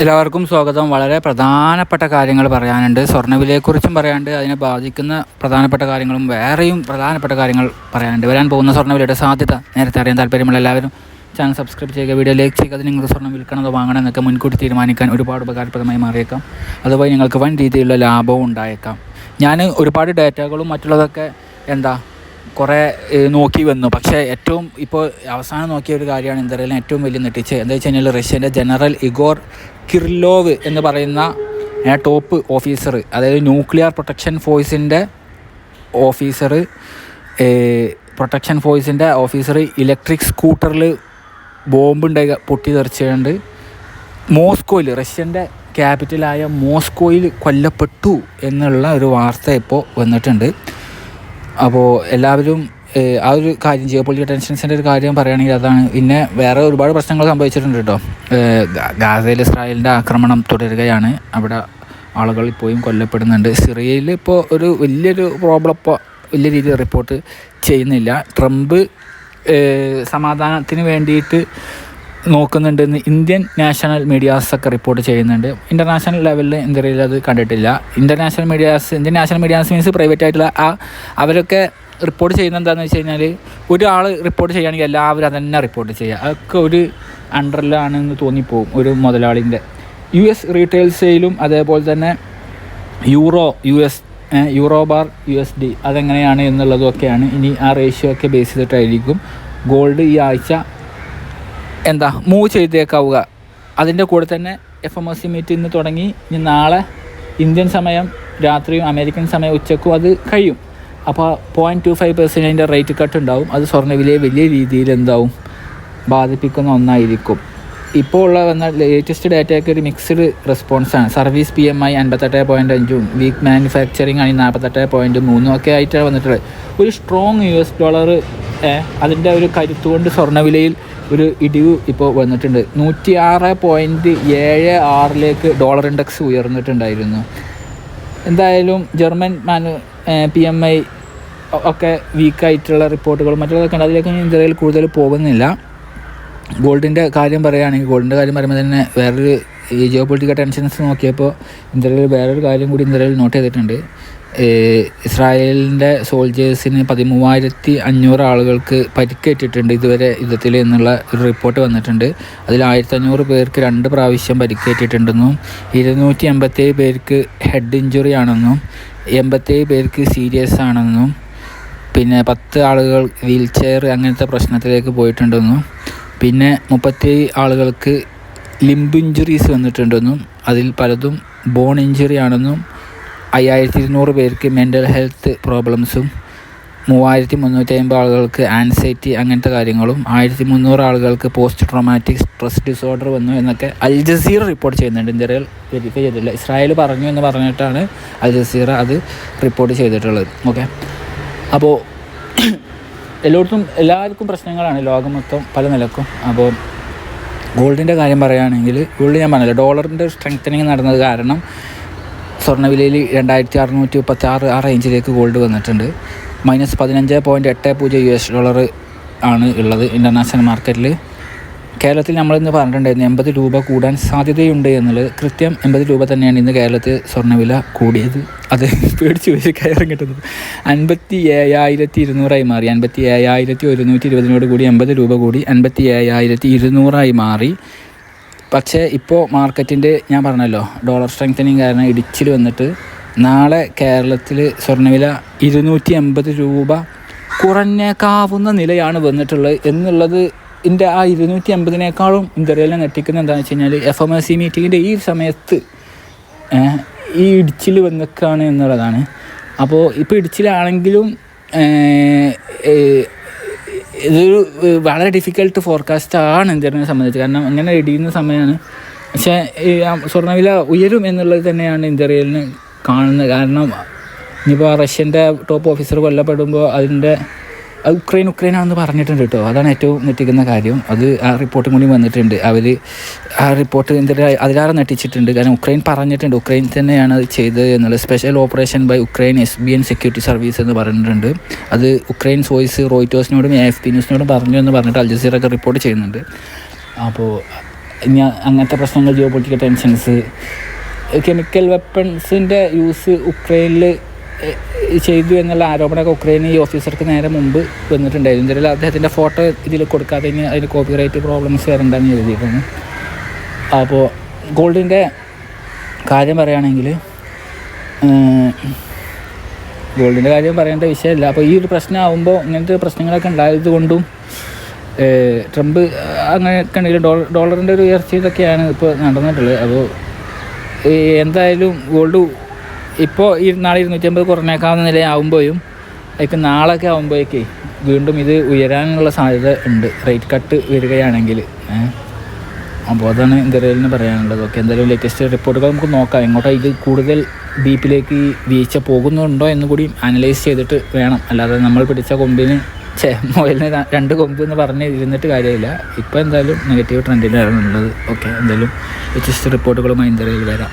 എല്ലാവർക്കും സ്വാഗതം. വളരെ പ്രധാനപ്പെട്ട കാര്യങ്ങൾ പറയാനുണ്ട്. സ്വർണവിലയെക്കുറിച്ചും പറയാനുണ്ട്. അതിനെ ബാധിക്കുന്ന പ്രധാനപ്പെട്ട കാര്യങ്ങളും വേറെയും പ്രധാനപ്പെട്ട കാര്യങ്ങൾ പറയാനുണ്ട്. വരാൻ പോകുന്ന സ്വർണവിലയുടെ സാധ്യത നേരത്തെ അറിയാൻ താല്പര്യമുള്ള എല്ലാവരും ചാനൽ സബ്സ്ക്രൈബ് ചെയ്യുക വീഡിയോ ലൈക്ക് ചെയ്യുക അത് നിങ്ങൾക്ക് സ്വർണം വിൽക്കണതോ വാങ്ങണം എന്നൊക്കെ മുൻകൂട്ടി തീരുമാനിക്കാൻ ഒരുപാട് ഉപകാരപ്രദമായി മാറിയേക്കാം. അതുപോലെ നിങ്ങൾക്ക് വൻ രീതിയിലുള്ള ലാഭവും ഉണ്ടായേക്കാം. ഞാൻ ഒരുപാട് ഡേറ്റകളും മറ്റുള്ളതൊക്കെ എന്താ കുറേ നോക്കി വന്നു. പക്ഷേ ഏറ്റവും ഇപ്പോൾ അവസാനം നോക്കിയ ഒരു കാര്യമാണ് ഇന്ത്യയിലെ ഏറ്റവും വലിയ നെട്ടിച്ച്. എന്താ വെച്ച് കഴിഞ്ഞാൽ റഷ്യന്റെ ജനറൽ ഇഗോർ കിർലോവ് എന്ന് പറയുന്ന ടോപ്പ് ഓഫീസർ അതായത് ന്യൂക്ലിയർ പ്രൊട്ടക്ഷൻ ഫോഴ്സിന്റെ ഓഫീസർ പ്രൊട്ടക്ഷൻ ഫോഴ്സിന്റെ ഓഫീസർ ഇലക്ട്രിക് സ്കൂട്ടറിൽ ബോംബുണ്ടായി പൊട്ടിത്തെറിച്ചുകൊണ്ട് മോസ്കോയിൽ റഷ്യന്റെ ക്യാപിറ്റലായ മോസ്കോയിൽ കൊല്ലപ്പെട്ടു എന്നുള്ള ഒരു വാർത്ത ഇപ്പോൾ വന്നിട്ടുണ്ട്. അപ്പോൾ എല്ലാവരും ആ ഒരു കാര്യം ജിയോ പൊളിറ്റിക്കൽ ടെൻഷൻസിന്റെ ഒരു കാര്യം പറയുകയാണെങ്കിൽ അതാണ്. പിന്നെ വേറെ ഒരുപാട് പ്രശ്നങ്ങൾ സംഭവിച്ചിട്ടുണ്ട് കേട്ടോ. ഗാസയിൽ ഇസ്രായേലിന്റെ ആക്രമണം തുടരുകയാണ്. അവിടെ ആളുകൾ ഇപ്പോഴും കൊല്ലപ്പെടുന്നുണ്ട്. സിറിയയിൽ ഇപ്പോൾ ഒരു വലിയൊരു പ്രോബ്ലം ഇപ്പോൾ വലിയ രീതിയിൽ റിപ്പോർട്ട് ചെയ്യുന്നില്ല. ട്രംപ് സമാധാനത്തിന് വേണ്ടിയിട്ട് നോക്കുന്നുണ്ടെന്ന് ഇന്ത്യൻ നാഷണൽ മീഡിയാസൊക്കെ റിപ്പോർട്ട് ചെയ്യുന്നുണ്ട്. ഇന്റർനാഷണൽ ലെവലിൽ ഇന്ത്യയിൽ അത് കണ്ടിട്ടില്ല. International medias Indian national medias means private ആയിട്ടുള്ള ആ അവരൊക്കെ റിപ്പോർട്ട് ചെയ്യുന്ന എന്താണെന്ന് വെച്ച് കഴിഞ്ഞാൽ ഒരാൾ റിപ്പോർട്ട് ചെയ്യുകയാണെങ്കിൽ എല്ലാവരും അതന്നെ റിപ്പോർട്ട് ചെയ്യുക. അതൊക്കെ ഒരു അണ്ടറിലാണെന്ന് തോന്നിപ്പോവും ഒരു മുതലാളിന്റെ. യു എസ് റീറ്റെയിൽ സെയിലും അതേപോലെ തന്നെ euro U S euro bar U S D അതെങ്ങനെയാണ് എന്നുള്ളതൊക്കെയാണ് ഇനി ആ റേഷ്യോ ഒക്കെ ബേസ് ചെയ്തിട്ടായിരിക്കും. ഗോൾഡ് ഈ ആഴ്ച എന്താ മൂവ് ചെയ്തേക്കാവുക. അതിന്റെ കൂടെ തന്നെ F M S C meet ഇന്ന് തുടങ്ങി. ഇനി നാളെ ഇന്ത്യൻ സമയം രാത്രിയും അമേരിക്കൻ സമയം ഉച്ചക്കും അത് കഴിയും. അപ്പോൾ പോയിന്റ് ടു ഫൈവ് പെർസെന്റിന്റെ റേറ്റ് കട്ട് ഉണ്ടാവും. അത് സ്വർണവിലയെ വലിയ രീതിയിൽ എന്താവും? ബാധിപ്പിക്കുന്ന ഒന്നായിരിക്കും. ഇപ്പോൾ ഉള്ള വന്ന ലേറ്റസ്റ്റ് ഡാറ്റയൊക്കെ ഒരു മിക്സ്ഡ് റെസ്പോൺസാണ് സർവീസ് പി എം ഐ അൻപത്തെട്ട് പോയിന്റ് അഞ്ചും വീക്ക് മാനുഫാക്ചറിങ് ആണെങ്കിൽ നാൽപ്പത്തെട്ട് പോയിന്റ് മൂന്നും ഒക്കെ ആയിട്ടാണ് വന്നിട്ടുള്ളത്. ഒരു സ്ട്രോങ് യു എസ് ഡോളർ അതിന്റെ ഒരു കരുത്തുകൊണ്ട് സ്വർണവിലയിൽ ഒരു ഇടിവ് ഇപ്പോൾ വന്നിട്ടുണ്ട്. നൂറ്റി ആറ് പോയിന്റ് ഏഴ് ആറിലേക്ക് ഡോളർ ഇൻഡെക്സ് ഉയർന്നിട്ടുണ്ടായിരുന്നു. എന്തായാലും German manu P M I ഒക്കെ വീക്കായിട്ടുള്ള റിപ്പോർട്ടുകളും മറ്റുള്ളതൊക്കെ ഉണ്ട് അതിലേക്ക് ഇന്ത്യയിൽ കൂടുതൽ പോകുന്നില്ല. ഗോൾഡിന്റെ കാര്യം പറയുകയാണെങ്കിൽ ഗോൾഡിന്റെ കാര്യം പറയുമ്പോൾ തന്നെ വേറൊരു ജിയോ പൊളിറ്റിക്കൽ ടെൻഷൻസ് നോക്കിയപ്പോൾ ഇന്ത്യയിൽ വേറൊരു കാര്യം കൂടി ഇന്ത്യയിൽ നോട്ട് ചെയ്തിട്ടുണ്ട്. ഇസ്രായേലിന്റെ സോൾജേഴ്സിന് പതിമൂവായിരത്തി അഞ്ഞൂറ് ആളുകൾക്ക് പരിക്കേറ്റിട്ടുണ്ട് ഇതുവരെ യുദ്ധത്തിൽ എന്നുള്ള ഒരു റിപ്പോർട്ട് വന്നിട്ടുണ്ട്. അതിൽ ആയിരത്തി അഞ്ഞൂറ് പേർക്ക് രണ്ട് പ്രാവശ്യം പരിക്കേറ്റിട്ടുണ്ടെന്നും ഇരുന്നൂറ്റി എൺപത്തേഴ് പേർക്ക് ഹെഡ് ഇഞ്ചുറി ആണെന്നും എൺപത്തേഴ് പേർക്ക് സീരിയസ് ആണെന്നും പിന്നെ പത്ത് ആളുകൾ വീൽ ചെയർ അങ്ങനത്തെ പ്രശ്നത്തിലേക്ക് പോയിട്ടുണ്ടെന്നും പിന്നെ മുപ്പത്തി ആളുകൾക്ക് ലിംബ് ഇഞ്ചുറീസ് വന്നിട്ടുണ്ടെന്നും അതിൽ പലതും ബോൺ ഇഞ്ചുറി ആണെന്നും അയ്യായിരത്തി ഇരുന്നൂറ് പേർക്ക് മെന്റൽ ഹെൽത്ത് പ്രോബ്ലംസും മൂവായിരത്തി മുന്നൂറ്റി അമ്പത് ആളുകൾക്ക് ആൻസൈറ്റി അങ്ങനത്തെ കാര്യങ്ങളും ആയിരത്തി മുന്നൂറ് ആളുകൾക്ക് പോസ്റ്റ് ട്രോമാറ്റിക് സ്ട്രെസ് ഡിസോർഡർ വന്നു എന്നൊക്കെ അൽ ജസീറ റിപ്പോർട്ട് ചെയ്യുന്നുണ്ട്. ഇന്ത്യയിൽ വെരിഫൈ ചെയ്തിട്ടില്ല. ഇസ്രായേൽ പറഞ്ഞു എന്ന് പറഞ്ഞിട്ടാണ് അൽ ജസീറ അത് റിപ്പോർട്ട് ചെയ്തിട്ടുള്ളത്. ഓക്കെ അപ്പോൾ എല്ലായിടത്തും എല്ലാവർക്കും പ്രശ്നങ്ങളാണ് ലോകം മൊത്തം പല നിലക്കും. അപ്പോൾ ഗോൾഡിന്റെ കാര്യം പറയുകയാണെങ്കിൽ ഗോൾഡ് ഞാൻ പറഞ്ഞില്ല ഡോളറിന്റെ സ്ട്രെങ്തനിങ് നടന്നത് കാരണം സ്വർണവിലയിൽ രണ്ടായിരത്തി അറുന്നൂറ്റി മുപ്പത്തി ആറ് ആ റേഞ്ചിലേക്ക് ഗോൾഡ് വന്നിട്ടുണ്ട്. മൈനസ് പതിനഞ്ച് പോയിന്റ് എട്ട് പൂജ്യം യു എസ് ഡോളർ ആണ് ഉള്ളത് ഇന്റർനാഷണൽ മാർക്കറ്റിൽ കേരളത്തിൽ നമ്മളിന്ന് പറഞ്ഞിട്ടുണ്ടായിരുന്നു എൺപത് രൂപ കൂടാൻ സാധ്യതയുണ്ട് എന്നുള്ളത്. കൃത്യം എൺപത് രൂപ തന്നെയാണ് ഇന്ന് കേരളത്തിൽ സ്വർണവില കൂടിയത്. അത് പേടിച്ച് വെച്ച് കയറും കിട്ടുന്നത്. അൻപത്തി ഏഴായിരത്തി ഇരുന്നൂറായി മാറി. അൻപത്തി ഏഴായിരത്തി ഒരുന്നൂറ്റി ഇരുപതിനോട് കൂടി എൺപത് രൂപ കൂടി അൻപത്തി ഏഴായിരത്തി ഇരുന്നൂറായി മാറി. പക്ഷേ ഇപ്പോൾ മാർക്കറ്റിന്റെ ഞാൻ പറഞ്ഞല്ലോ ഡോളർ സ്ട്രെങ്തനിങ് കാരണം ഇടിച്ചിൽ വന്നിട്ട് നാളെ കേരളത്തിൽ സ്വർണവില ഇരുന്നൂറ്റി എൺപത് രൂപ കുറഞ്ഞേക്കാവുന്ന നിലയാണ് വന്നിട്ടുള്ളത്. എന്നുള്ളത് ഇതിന്റെ ആ ഇരുന്നൂറ്റി അമ്പതിനേക്കാളും ഇന്ത്യയിലെ നെട്ടിക്കുന്ന എന്താണെന്ന് വെച്ച് കഴിഞ്ഞാൽ എഫ് എം എസ് സി മീറ്റിങ്ങിന്റെ ഈ സമയത്ത് ഈ ഇടിച്ചിൽ വന്നിക്കാണ് എന്നുള്ളതാണ്. അപ്പോൾ ഇപ്പോൾ ഇടിച്ചിലാണെങ്കിലും ഇതൊരു വളരെ ഡിഫിക്കൽട്ട് ഫോർകാസ്റ്റ് ആണ് ഇന്ത്യനെ സംബന്ധിച്ച്. കാരണം അങ്ങനെ ഇടിയുന്ന സമയമാണ് പക്ഷേ ഈ സ്വർണവില ഉയരും എന്നുള്ളത് തന്നെയാണ് ഇന്ത്യയിലിന് കാണുന്നത്. കാരണം ഇനിയിപ്പോൾ റഷ്യന്റെ ടോപ്പ് ഓഫീസർ കൊല്ലപ്പെടുമ്പോൾ അതിന്റെ അത് ഉക്രൈൻ ഉക്രൈനാണെന്ന് പറഞ്ഞിട്ടുണ്ട് കേട്ടോ. അതാണ് ഏറ്റവും നെട്ടിക്കുന്ന കാര്യം. അത് ആ റിപ്പോർട്ടും കൂടി വന്നിട്ടുണ്ട്. അവർ ആ റിപ്പോർട്ട് എന്തെങ്കിലും അതിലാറെ നെട്ടിച്ചിട്ടുണ്ട് കാരണം ഉക്രൈൻ പറഞ്ഞിട്ടുണ്ട് ഉക്രൈൻ തന്നെയാണ് അത് ചെയ്തത് എന്നുള്ളത്. Special operation by Ukraine S B N security service എന്ന് പറഞ്ഞിട്ടുണ്ട്. അത് ഉക്രൈൻ സോയ്സ് റോയിറ്റോസിനോടും എ എഫ് പി ന്യൂസിനോടും പറഞ്ഞു എന്ന് പറഞ്ഞിട്ട് അൽ ജസീറൊക്കെ റിപ്പോർട്ട് ചെയ്യുന്നുണ്ട്. അപ്പോൾ ഇനി അങ്ങനത്തെ പ്രശ്നങ്ങൾ ജിയോ പൊളിറ്റിക്കൽ ടെൻഷൻസ് കെമിക്കൽ വെപ്പൺസിന്റെ യൂസ് ഉക്രൈനിൽ ചെയ്തു എന്നുള്ള ആരോപണമൊക്കെ ഉക്രൈൻ ഈ ഓഫീസർക്ക് നേരെ മുമ്പ് വന്നിട്ടുണ്ടായിരുന്നു. ഇതിൽ അദ്ദേഹത്തിന്റെ ഫോട്ടോ ഇതിൽ കൊടുക്കാതെ ഇനി അതിന് കോപ്പിറൈറ്റ് പ്രോബ്ലംസ് വരണ്ടെന്ന് എഴുതിയിട്ടാണ് അപ്പോൾ ഗോൾഡിന്റെ കാര്യം പറയുകയാണെങ്കിൽ ഗോൾഡിന്റെ കാര്യം പറയേണ്ട വിഷയമല്ല. അപ്പോൾ ഈ ഒരു പ്രശ്നമാകുമ്പോൾ ഇങ്ങനത്തെ പ്രശ്നങ്ങളൊക്കെ ഉണ്ടായത് കൊണ്ടും ട്രംപ് അങ്ങനെയൊക്കെ ഉണ്ടെങ്കിൽ ഡോളർ ഡോളറിന്റെ ഒരു ഉയർച്ച ഇതൊക്കെയാണ് ഇപ്പോൾ നടന്നിട്ടുള്ളത്. അപ്പോൾ എന്തായാലും ഗോൾഡ് ഇപ്പോൾ ഈ നാളെ ഇരുന്നൂറ്റമ്പത് കുറഞ്ഞേക്കാവുന്ന നിലയാവുമ്പോഴും അതിക്ക് നാളൊക്കെ ആകുമ്പോഴേക്കേ വീണ്ടും ഇത് ഉയരാനുള്ള സാധ്യത ഉണ്ട്. റേറ്റ് കട്ട് വരികയാണെങ്കിൽ അപ്പോൾ അതാണ് ഇന്ത്യയിലിന് പറയാനുള്ളത്. ഓക്കെ എന്തായാലും ലേറ്റസ്റ്റ് റിപ്പോർട്ടുകൾ നമുക്ക് നോക്കാം. എങ്ങോട്ടാണ് ഇത് കൂടുതൽ ഡീപ്പിലേക്ക് വീഴ്ച പോകുന്നുണ്ടോ എന്ന് കൂടി അനലൈസ് ചെയ്തിട്ട് വേണം. അല്ലാതെ നമ്മൾ പിടിച്ച കൊമ്പിന് ചേ മുയലിന് രണ്ട് കൊമ്പ് എന്ന് പറഞ്ഞ് ഇരുന്നിട്ട് കാര്യമില്ല. ഇപ്പോൾ എന്തായാലും നെഗറ്റീവ് ട്രെൻഡിലാണ് ഉള്ളത്. ഓക്കെ എന്തായാലും ലേറ്റസ്റ്റ് റിപ്പോർട്ടുകളുമായി ഇന്ത്യയിൽ വരാം.